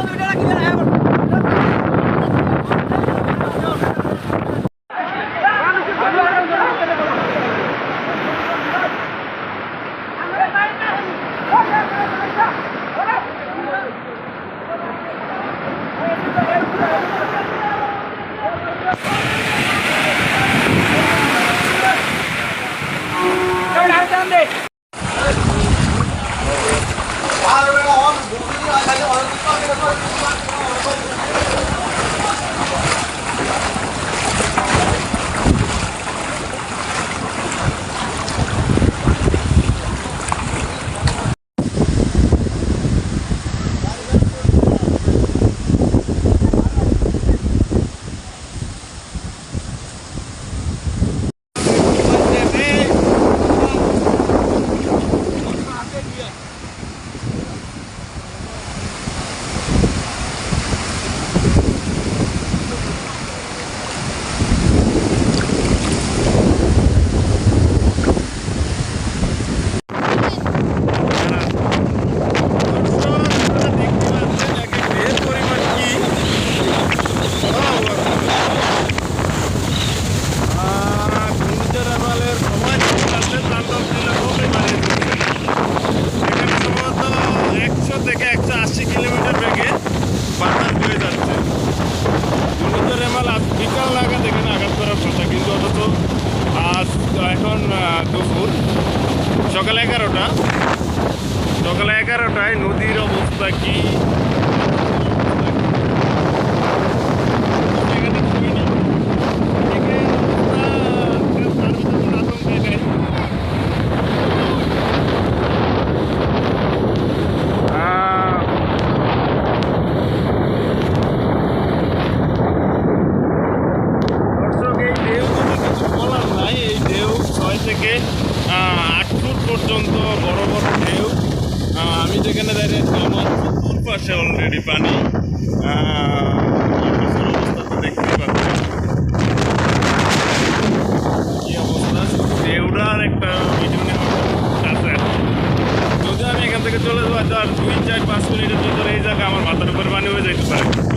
দুইটা রাখি সকাল এগারোটা। সকাল এগারোটায় নদীর অবস্থা কি? থেকে আট ফুট পর্যন্ত বড় বড় ঢেউ। আমি যেখানে দাঁড়িয়ে আছি আমার চতুর পাশে অলরেডি পানি অবস্থা তো দেখতেই পাচ্ছেন কি অবস্থা? একটা কাছে যদি আমি এখান থেকে চলে যাব হয়তো আর দুই, চার, পাঁচ মিনিটের ভিতরে এই জায়গা আমার মাথার উপরে পানি হয়ে যেতে পারে।